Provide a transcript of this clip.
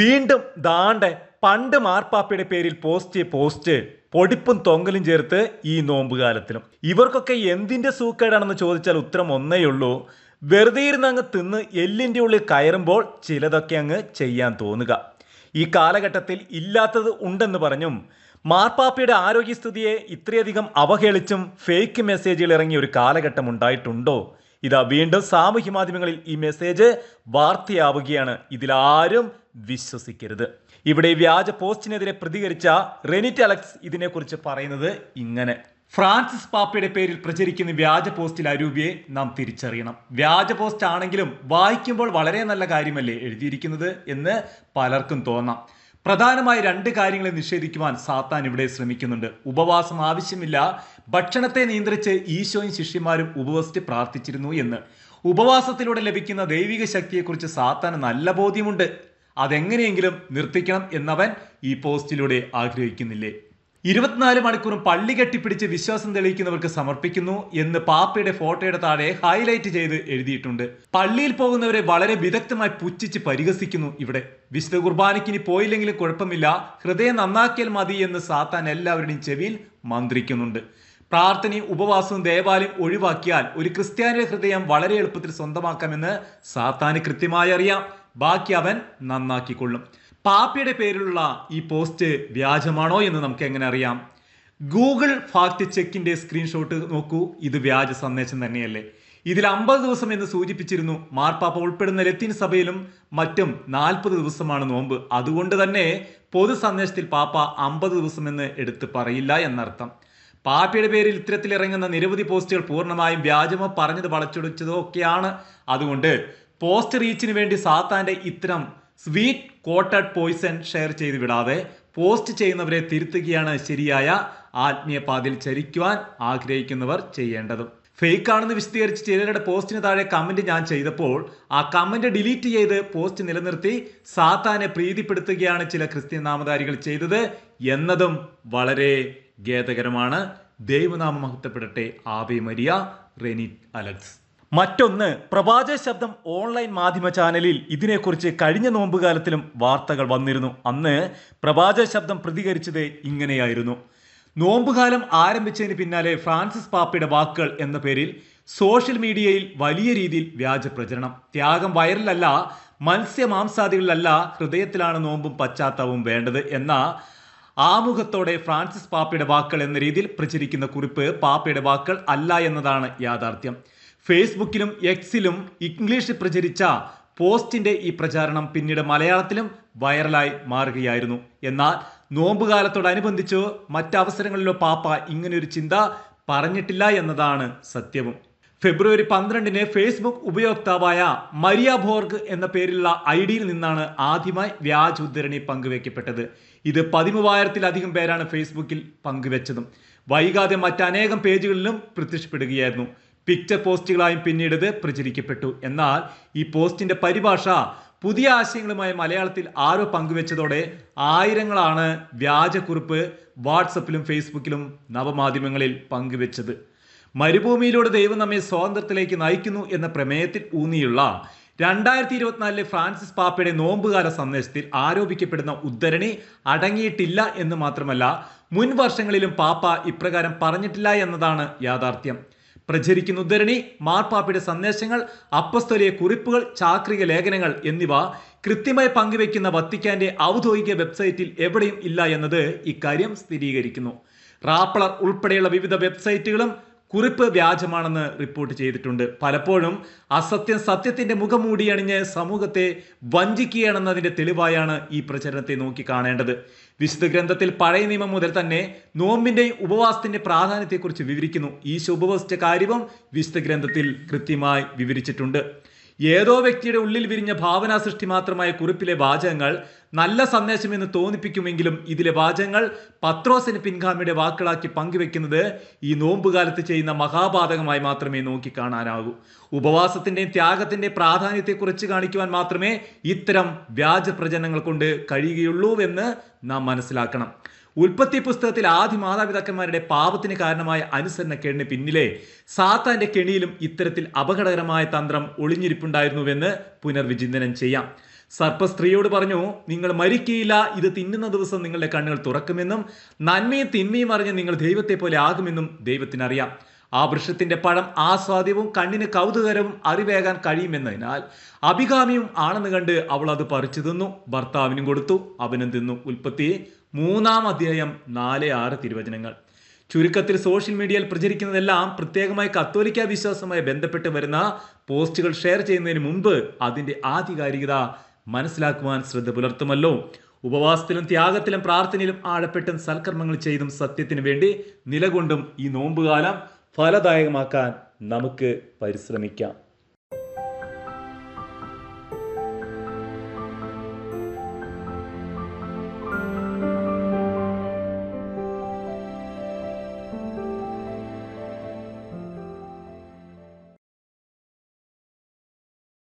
വീണ്ടും ദാണ്ടെ പണ്ട് മാർപ്പാപ്പയുടെ പേരിൽ പോസ്റ്റ് പോസ്റ്റ് പൊടിപ്പും തൊങ്കലും ചേർത്ത് ഈ നോമ്പുകാലത്തിലും ഇവർക്കൊക്കെ എന്തിന്റെ സൂക്കേടാണെന്ന് ചോദിച്ചാൽ ഉത്തരം ഒന്നേ ഉള്ളൂ. വെറുതെ ഇരുന്ന് അങ്ങ് തിന്ന് എല്ലിന്റെ ഉള്ളിൽ കയറുമ്പോൾ ചിലതൊക്കെ അങ്ങ് ചെയ്യാൻ തോന്നുക. ഈ കാലഘട്ടത്തിൽ ഇല്ലാത്തത് ഉണ്ടെന്ന് പറഞ്ഞും മാർപ്പാപ്പയുടെ ആരോഗ്യസ്ഥിതിയെ ഇത്രയധികം അവഹേളിച്ചും ഫേക്ക് മെസ്സേജുകൾ ഇറങ്ങിയ ഒരു കാലഘട്ടം ഉണ്ടായിട്ടുണ്ടോ? ഇതാ വീണ്ടും സാമൂഹ്യ മാധ്യമങ്ങളിൽ ഈ മെസ്സേജ് വാർത്തയാവുകയാണ്. ഇതിലാരും വിശ്വസിക്കരുത്. ഇവിടെ വ്യാജ പോസ്റ്റിനെതിരെ പ്രതികരിച്ച റെനിറ്റ് അലക്സ് ഇതിനെക്കുറിച്ച് പറയുന്നത് ഇങ്ങനെ. ഫ്രാൻസിസ് പാപ്പയുടെ പേരിൽ പ്രചരിക്കുന്ന വ്യാജ പോസ്റ്റിൽ അരൂപിയെ നാം തിരിച്ചറിയണം. വ്യാജ പോസ്റ്റ് ആണെങ്കിലും വായിക്കുമ്പോൾ വളരെ നല്ല കാര്യമല്ലേ എഴുതിയിരിക്കുന്നത് എന്ന് പലർക്കും തോന്നാം. പ്രധാനമായ രണ്ട് കാര്യങ്ങളെ നിഷേധിക്കുവാൻ സാത്താൻ ഇവിടെ ശ്രമിക്കുന്നുണ്ട്. ഉപവാസം ആവശ്യമില്ല. ഭക്ഷണത്തെ നിയന്ത്രിച്ച് ഈശോയും ശിഷ്യന്മാരും ഉപവസിച്ച് പ്രാർത്ഥിച്ചിരുന്നു എന്ന്. ഉപവാസത്തിലൂടെ ലഭിക്കുന്ന ദൈവിക ശക്തിയെക്കുറിച്ച് സാത്താൻ നല്ല ബോധ്യമുണ്ട്. അതെങ്ങനെയെങ്കിലും നിർത്തിക്കണം എന്നവൻ ഈ പോസ്റ്റിലൂടെ ആഗ്രഹിക്കുന്നില്ലേ? ഇരുപത്തിനാല് മണിക്കൂറും പള്ളി കെട്ടിപ്പിടിച്ച് വിശ്വാസം തെളിയിക്കുന്നവർക്ക് സമർപ്പിക്കുന്നു എന്ന് പാപ്പയുടെ ഫോട്ടോയുടെ താഴെ ഹൈലൈറ്റ് ചെയ്ത് എഴുതിയിട്ടുണ്ട്. പള്ളിയിൽ പോകുന്നവരെ വളരെ വിദഗ്ധമായി പുച്ഛിച്ച് പരിഹസിക്കുന്നു ഇവിടെ. വിശുദ്ധ കുർബാനയ്ക്കിനി പോയില്ലെങ്കിലും കുഴപ്പമില്ല. ഹൃദയം നന്നാക്കിയാൽ മതി എന്ന് സാത്താൻ എല്ലാവരുടെയും ചെവിയിൽ മന്ത്രിക്കുന്നുണ്ട്. പ്രാർത്ഥനയും ഉപവാസവും ദേവാലയം ഒഴിവാക്കിയാൽ ഒരു ക്രിസ്ത്യാനിയുടെ ഹൃദയം വളരെ എളുപ്പത്തിൽ സ്വന്തമാക്കാമെന്ന് സാത്താന് കൃത്യമായി അറിയാം. ബാക്കി അവൻ നന്നാക്കിക്കൊള്ളും. പാപ്പിയുടെ പേരിലുള്ള ഈ പോസ്റ്റ് വ്യാജമാണോ എന്ന് നമുക്ക് എങ്ങനെ അറിയാം? ഗൂഗിൾ ഫാക്ട് ചെക്കിന്റെ സ്ക്രീൻഷോട്ട് നോക്കൂ. ഇത് വ്യാജ സന്ദേശം തന്നെയല്ലേ. ഇതിൽ അമ്പത് ദിവസം എന്ന് സൂചിപ്പിച്ചിരുന്നു. മാർപ്പാപ്പ ഉൾപ്പെടുന്ന ലത്തീൻ സഭയിലും മറ്റും നാൽപ്പത് ദിവസമാണ് നോമ്പ്. അതുകൊണ്ട് തന്നെ പൊതു സന്ദേശത്തിൽ പാപ്പ അമ്പത് ദിവസം എന്ന് എടുത്ത് പറയില്ല എന്നർത്ഥം. പാപ്പയുടെ പേരിൽ ഇത്തരത്തിൽ ഇറങ്ങുന്ന നിരവധി പോസ്റ്റുകൾ പൂർണമായും വ്യാജമോ പറഞ്ഞത് വളച്ചൊടിച്ചതോ ഒക്കെയാണ്. അതുകൊണ്ട് പോസ്റ്റ് റീച്ചിന് വേണ്ടി സാത്താന്റെ ഇത്തരം സ്വീറ്റ് കോട്ടഡ് പോയിസൺ ഷെയർ ചെയ്ത് വിടാതെ പോസ്റ്റ് ചെയ്യുന്നവരെ തിരുത്തുകയാണ് ശരിയായ ആത്മീയ പാതിൽ ചരിക്കുവാൻ ആഗ്രഹിക്കുന്നവർ ചെയ്യേണ്ടതും. ഫേക്ക് ആണെന്ന് വിശദീകരിച്ച് ചിലരുടെ പോസ്റ്റിന് താഴെ കമന്റ് ഞാൻ ചെയ്തപ്പോൾ ആ കമന്റ് ഡിലീറ്റ് ചെയ്ത് പോസ്റ്റ് നിലനിർത്തി സാത്താനെ പ്രീതിപ്പെടുത്തുകയാണ് ചില ക്രിസ്ത്യൻ നാമധാരികൾ ചെയ്തത് എന്നതും വളരെ ഖേദകരമാണ്. ദൈവനാമ മഹത്വപ്പെടട്ടെ. ആബി മരിയ. റെനിറ്റ് അലക്സ്. മറ്റൊന്ന് പ്രവാചക ശബ്ദം ഓൺലൈൻ മാധ്യമ ചാനലിൽ ഇതിനെക്കുറിച്ച് കഴിഞ്ഞ നോമ്പുകാലത്തിലും വാർത്തകൾ വന്നിരുന്നു. അന്ന് പ്രവാചക ശബ്ദം പ്രതികരിച്ചത് ഇങ്ങനെയായിരുന്നു. നോമ്പുകാലം ആരംഭിച്ചതിന് പിന്നാലെ ഫ്രാൻസിസ് പാപ്പയുടെ വാക്കുകൾ എന്ന പേരിൽ സോഷ്യൽ മീഡിയയിൽ വലിയ രീതിയിൽ വ്യാജ പ്രചരണം. ത്യാഗം വയറിലല്ല മത്സ്യമാംസാദികളിലല്ല ഹൃദയത്തിലാണ് നോമ്പും പശ്ചാത്താപവും വേണ്ടത് എന്ന ആമുഖത്തോടെ ഫ്രാൻസിസ് പാപ്പയുടെ വാക്കുകൾ എന്ന രീതിയിൽ പ്രചരിക്കുന്ന കുറിപ്പ് പാപ്പയുടെ വാക്കുകൾ അല്ല എന്നതാണ് യാഥാർത്ഥ്യം. ഫേസ്ബുക്കിലും എക്സിലും ഇംഗ്ലീഷിൽ പ്രചരിച്ച പോസ്റ്റിന്റെ ഈ പ്രചാരണം പിന്നീട് മലയാളത്തിലും വൈറലായി മാറുകയായിരുന്നു. എന്നാൽ നോമ്പുകാലത്തോടനുബന്ധിച്ച് മറ്റവസരങ്ങളിലോ പാപ്പ ഇങ്ങനെയൊരു ചിന്ത പറഞ്ഞിട്ടില്ല എന്നതാണ് സത്യവും. ഫെബ്രുവരി പന്ത്രണ്ടിന് ഫേസ്ബുക്ക് ഉപയോക്താവായ മരിയ ബോർഗ് എന്ന പേരിലുള്ള ഐ ഡിയിൽ നിന്നാണ് ആദ്യമായി വ്യാജ ഉദ്ധരണി പങ്കുവെക്കപ്പെട്ടത്. ഇത് പതിമൂവായിരത്തിലധികം പേരാണ് ഫേസ്ബുക്കിൽ പങ്കുവച്ചതും. വൈകാതെ മറ്റനേകം പേജുകളിലും പ്രത്യക്ഷപ്പെടുകയായിരുന്നു. പിക്ചർ പോസ്റ്റുകളായും പിന്നീട് ഇത് പ്രചരിക്കപ്പെട്ടു. എന്നാൽ ഈ പോസ്റ്റിന്റെ പരിഭാഷ പുതിയ ആശയങ്ങളുമായി മലയാളത്തിൽ ആരോ പങ്കുവെച്ചതോടെ ആയിരങ്ങളാണ് വ്യാജക്കുറിപ്പ് വാട്സപ്പിലും ഫേസ്ബുക്കിലും നവമാധ്യമങ്ങളിൽ പങ്കുവെച്ചത്. മരുഭൂമിയിലൂടെ ദൈവം നമ്മെ സ്വാതന്ത്ര്യത്തിലേക്ക് നയിക്കുന്നു എന്ന പ്രമേയത്തിൽ ഊന്നിയുള്ള രണ്ടായിരത്തി ഇരുപത്തിനാലിലെ ഫ്രാൻസിസ് പാപ്പയുടെ നോമ്പുകാല സന്ദേശത്തിൽ ആരോപിക്കപ്പെടുന്ന ഉദ്ധരണി അടങ്ങിയിട്ടില്ല എന്ന് മാത്രമല്ല മുൻ വർഷങ്ങളിലും പാപ്പ ഇപ്രകാരം പറഞ്ഞിട്ടില്ല എന്നതാണ് യാഥാർത്ഥ്യം. പ്രചരിക്കുന്ന. ഉദ്ധരണി മാർപ്പാപ്പയുടെ സന്ദേശങ്ങൾ അപ്പസ്തോലിയ കുറിപ്പുകൾ ചാക്രിക ലേഖനങ്ങൾ എന്നിവ കൃത്യമായി പങ്കുവെക്കുന്ന വത്തിക്കാന്റെ ഔദ്യോഗിക വെബ്സൈറ്റിൽ എവിടെയും ഇല്ല എന്നത് ഇക്കാര്യം സ്ഥിരീകരിക്കുന്നു. റാപ്പളർ ഉൾപ്പെടെയുള്ള വിവിധ വെബ്സൈറ്റുകളും കുറിപ്പ് വ്യാജമാണെന്ന് റിപ്പോർട്ട് ചെയ്തിട്ടുണ്ട്. പലപ്പോഴും അസത്യം സത്യത്തിന്റെ മുഖം അണിഞ്ഞ് സമൂഹത്തെ വഞ്ചിക്കുകയാണെന്നതിന്റെ തെളിവായാണ് ഈ പ്രചരണത്തെ നോക്കി കാണേണ്ടത്. വിശുദ്ധ ഗ്രന്ഥത്തിൽ പഴയ നിയമം മുതൽ തന്നെ നോമ്പിന്റെയും ഉപവാസത്തിന്റെ പ്രാധാന്യത്തെക്കുറിച്ച് വിവരിക്കുന്നു. ഈശോ ഉപവസിച്ച കാര്യവും വിശുദ്ധ ഗ്രന്ഥത്തിൽ കൃത്യമായി വിവരിച്ചിട്ടുണ്ട്. ഏതോ വ്യക്തിയുടെ ഉള്ളിൽ വിരിഞ്ഞ ഭാവനാ സൃഷ്ടി മാത്രമായ കുറിപ്പിലെ വാചകങ്ങൾ നല്ല സന്ദേശമെന്ന് തോന്നിപ്പിക്കുമെങ്കിലും ഇതിലെ വാചകങ്ങൾ പത്രോസിന് പിൻഗാമിയുടെ വാക്കുകളാക്കി പങ്കുവെക്കുന്നത് ഈ നോമ്പുകാലത്ത് ചെയ്യുന്ന മഹാപാതകമായി മാത്രമേ നോക്കിക്കാണാനാകൂ. ഉപവാസത്തിന്റെയും ത്യാഗത്തിന്റെ പ്രാധാന്യത്തെക്കുറിച്ച് കാണിക്കുവാൻ മാത്രമേ ഇത്തരം വ്യാജ പ്രചരണങ്ങൾ കൊണ്ട് കഴിയുകയുള്ളൂ എന്ന് നാം മനസ്സിലാക്കണം. ഉൽപ്പത്തി പുസ്തകത്തിൽ ആദ്യ മാതാപിതാക്കന്മാരുടെ പാപത്തിന് കാരണമായ അനുസരണക്കേടിന് പിന്നിലെ സാത്താന്റെ കെണിയിലും ഇത്തരത്തിൽ അപകടകരമായ തന്ത്രം ഒളിഞ്ഞിരിപ്പുണ്ടായിരുന്നുവെന്ന് പുനർവിചിന്തനം ചെയ്യാം. സർപ്പ സ്ത്രീയോട് പറഞ്ഞു നിങ്ങൾ മരിക്കയില്ല ഇത് തിന്നുന്ന ദിവസം നിങ്ങളുടെ കണ്ണുകൾ തുറക്കുമെന്നും നന്മയും തിന്മയും അറിഞ്ഞ് നിങ്ങൾ ദൈവത്തെ പോലെ ആകുമെന്നും ദൈവത്തിനറിയാം. ആ വൃക്ഷത്തിന്റെ പഴം ആസ്വാദ്യവും കണ്ണിന് കൗതുകരവും അറിവേകാൻ കഴിയുമെന്നതിനാൽ അഭികാമിയും ആണെന്ന് കണ്ട് അവൾ അത് പറിച്ചു തിന്നു. ഭർത്താവിനും കൊടുത്തു. അവനും തിന്നു ഉൽപ്പത്തി മൂന്നാം അധ്യായം നാല് ആറ് തിരുവചനങ്ങൾ. ചുരുക്കത്തിൽ സോഷ്യൽ മീഡിയയിൽ പ്രചരിക്കുന്നതെല്ലാം പ്രത്യേകമായി കത്തോലിക്ക വിശ്വാസവുമായി ബന്ധപ്പെട്ട് വരുന്ന പോസ്റ്റുകൾ ഷെയർ ചെയ്യുന്നതിന് മുമ്പ് അതിന്റെ ആധികാരികത മനസ്സിലാക്കുവാൻ ശ്രദ്ധ പുലർത്തുമല്ലോ. ഉപവാസത്തിലും ത്യാഗത്തിലും പ്രാർത്ഥനയിലും ആഴപ്പെട്ടും സൽക്കർമ്മങ്ങൾ ചെയ്തും സത്യത്തിന് വേണ്ടി നിലകൊണ്ടും ഈ നോമ്പുകാലം ഫലദായകമാക്കാൻ നമുക്ക് പരിശ്രമിക്കാം.